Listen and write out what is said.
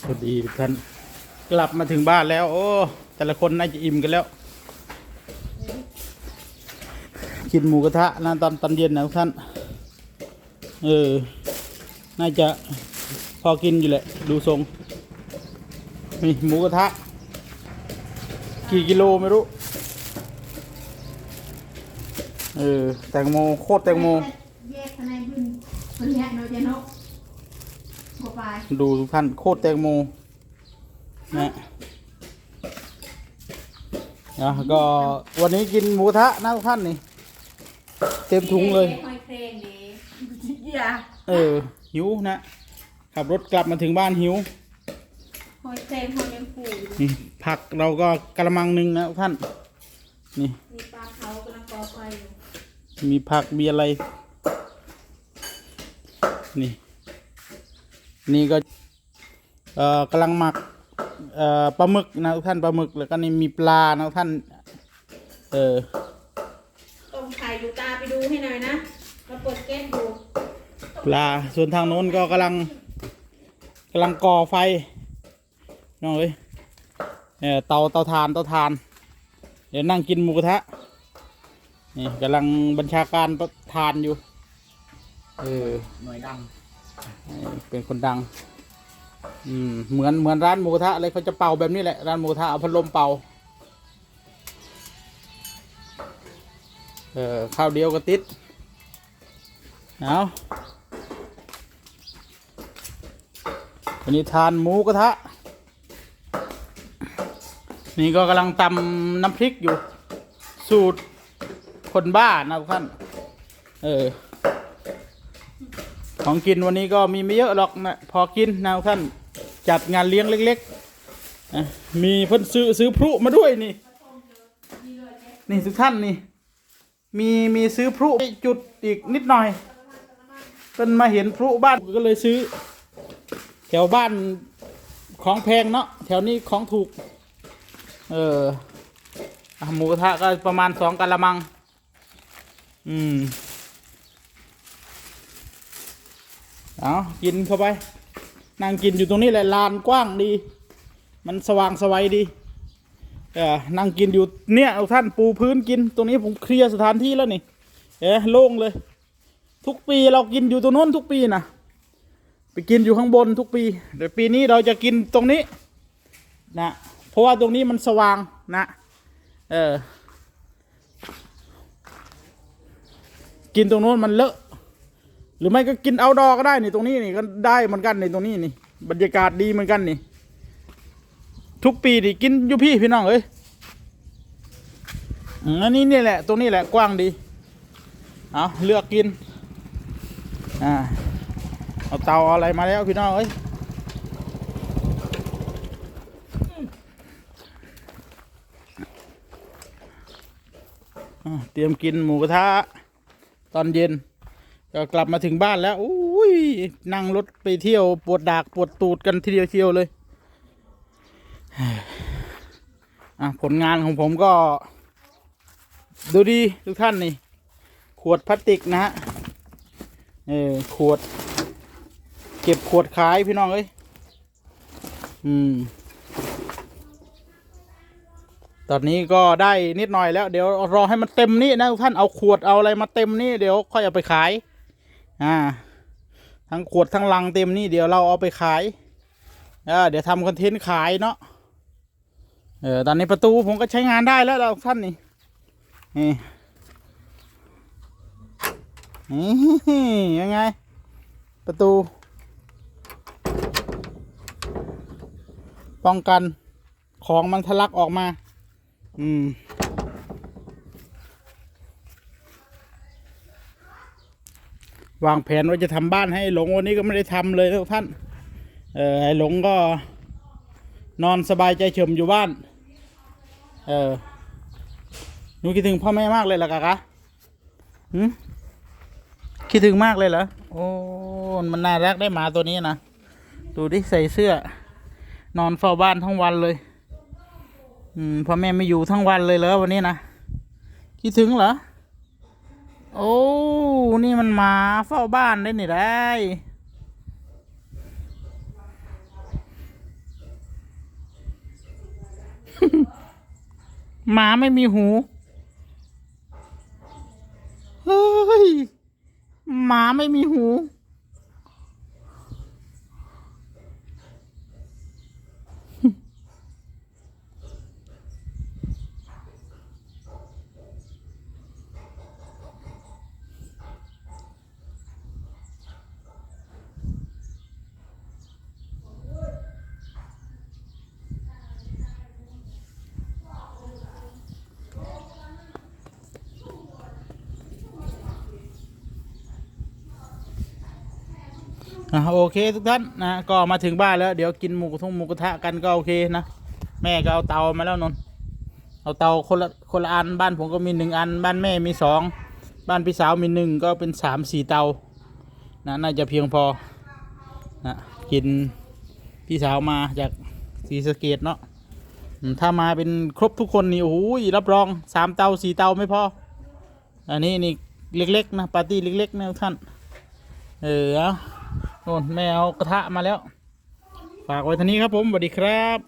สวัสดีทุกท่านกลับมาถึงบ้านแล้ว โอ้แต่ละคนน่าจะอิ่มกันแล้ว กินหมูกระทะนะตอนตอนเย็นนะทุกท่านเออน่าจะพอกินอยู่แหละ ดูทรงนี่หมูกระทะ กี่กิโลไม่รู้เออแตงโมโคตรแตงโม แยกภายในพื้นแยกเนเจนก กว่าไปดูทุกท่านโคตรแตงโมนะนะก็วันนี้กินหมูกระทะนะทุกท่านนี่ เต็มถุงเลย หอยเครงนี่อย่าเออ หิวนะ ขับรถกลับมาถึงบ้านหิว หอยเครงหอยแมงปูอยู่นี่ผักเราก็กระมังหนึ่งนะทุกท่าน นี่มีปลาเผากำลังก่อไฟอยู่มีผักมีอะไร นี่ นี่ก็เอ่อกำลังหมักเอ่อปลาหมึกนะทุกท่านปลาหมึกแล้วก็นี่มีปลานะทุกท่านเออต้มไข่ดูตาไปดูให้หน่อยนะมาเปิดแก๊สดูปลาส่วนทางโน้นก็กำลังกำลังก่อไฟน้องเอ้ยเออเตาเตาทานเตาทาน เดี๋ยวนั่งกินหมูกระทะนี่กำลังบัญชาการทานอยู่เออหน่วยดัง เป็นคนดัง อืม เหมือนเหมือนร้านหมูกระทะเลยเขาจะเป่าแบบนี้แหละ ร้านหมูกระทะเอาพัดลมเป่า เออข้าวเดียวก็ติดเอาวันนี้ทานหมูกระทะ นี่ก็กำลังตำน้ำพริกอยู่ สูตรคนบ้านะทุกท่าน เออ ของกินวันนี้ก็มีไม่เยอะหรอกนะพอกินนะทุกท่านจัดงานเลี้ยงเล็กๆนะมีเพิ่นซื้อซื้อพลุมาด้วยนี่ นี่ทุกท่านนี่ มีมีซื้อพลุจุดอีกนิดหน่อยเพิ่นมาเห็นพลุบ้านก็เลยซื้อ แถวบ้านของแพงเนาะแถวนี้ของถูก เออหมูกระทะก็ประมาณสองกะละมัง อืม เอากินเข้าไป นั่งกินอยู่ตรงนี้แหละลานกว้างดี มันสว่างสวัยดีเออนั่งกินอยู่เนี่ยเอาท่านปูพื้นกิน ตรงนี้ผมเคลียร์สถานที่แล้วนี่ เอ๊ะโล่งเลย ทุกปีเรากินอยู่ตรงโน้นทุกปีนะไปกินอยู่ข้างบนทุกปีเดี๋ยวปีนี้เราจะกินตรงนี้นะเพราะว่าตรงนี้มันสว่างนะ เออกินตรงโน้นมันเลอะ หรือไม่ก็กินเอาดอก็ได้นี่ตรงนี้นี่ก็ได้เหมือนกันนี่ตรงนี้นี่ บรรยากาศดีเหมือนกันนี่ ทุกปีนี่กินอยู่พี่พี่น้องเอ้ยอันนี้นี่แหละ ตรงนี้แหละกว้างดี เอาเลือกกิน อ่า เอาเตาเอาอะไรมาแล้วพี่น้องเอ้ยเตรียมกินหมูกระทะตอนเย็น ก็กลับมาถึงบ้านแล้วอุ้ยนั่งรถไปเที่ยวปวดดากปวดตูดกันทีเดียวเชียวเลยอะผลงานของผมก็ ดูดีทุกท่านนี่ ขวดพลาสติกนะฮะเออขวด เก็บขวดขายพี่น้องเอ้ยอืม ตอนนี้ก็ได้นิดหน่อยแล้ว เดี๋ยวรอให้มันเต็มนี่นะทุกท่านเอาขวดเอาอะไรมาเต็มนี่เดี๋ยวค่อยเอาไปขาย อ่าทั้งขวดทั้งลังเต็มนี่เดี๋ยวเราเอาไปขายอ่าเดี๋ยวทำคอนเทนต์ขายเนาะเออตอนนี้ประตูผมก็ใช้งานได้แล้วเราท่านนี่นี่นี่ยังไง ประตู ป้องกันของมันทะลักออกมา อืม วางแผนว่าจะทำบ้านให้หลงวันนี้ก็ไม่ได้ทำเลยทุกท่าน เออไอ้หลงก็นอนสบายใจเฉมอยู่บ้าน เออหนูคิดถึงพ่อแม่มากเลยเหรอกะกะหืมคิดถึงมากเลยเหรอ โอ้ มันน่ารักได้หมาตัวนี้นะ ดูดิใส่เสื้อ นอนเฝ้าบ้านทั้งวันเลย อืมพ่อแม่ไม่อยู่ทั้งวันเลยเหรอวันนี้นะ คิดถึงเหรอ โอ้ นี่มันมาเฝ้าบ้านได้นี่ได้หมาไม่มีหูเฮ้ยหมาไม่มีหู อะโอเคทุกท่านนะก็มาถึงบ้านแล้วเดี๋ยวกินหมูกระทงหมูกระทะกันก็โอเคนะแม่ก็เอาเตามาแล้วนนเอาเตาคนละคนละอันบ้านผมก็มีหนึ่งอัน บ้านแม่มีสองบ้านพี่สาวมีหนึ่งก็เป็นสามสี่เตานะน่าจะเพียงพอนะกินพี่สาวมาจากศรีสเกดเนาะถ้ามาเป็นครบทุกคนนี่โอ้โหรับรองสามเตาสี่เตาไม่พออันนี้นี่เล็กๆนะปาร์ตี้เล็กๆนะทุกท่านเออ โน่นแม่เอากระทะมาแล้ว ฝากไว้ท่านี้ครับผมสวัสดีครับ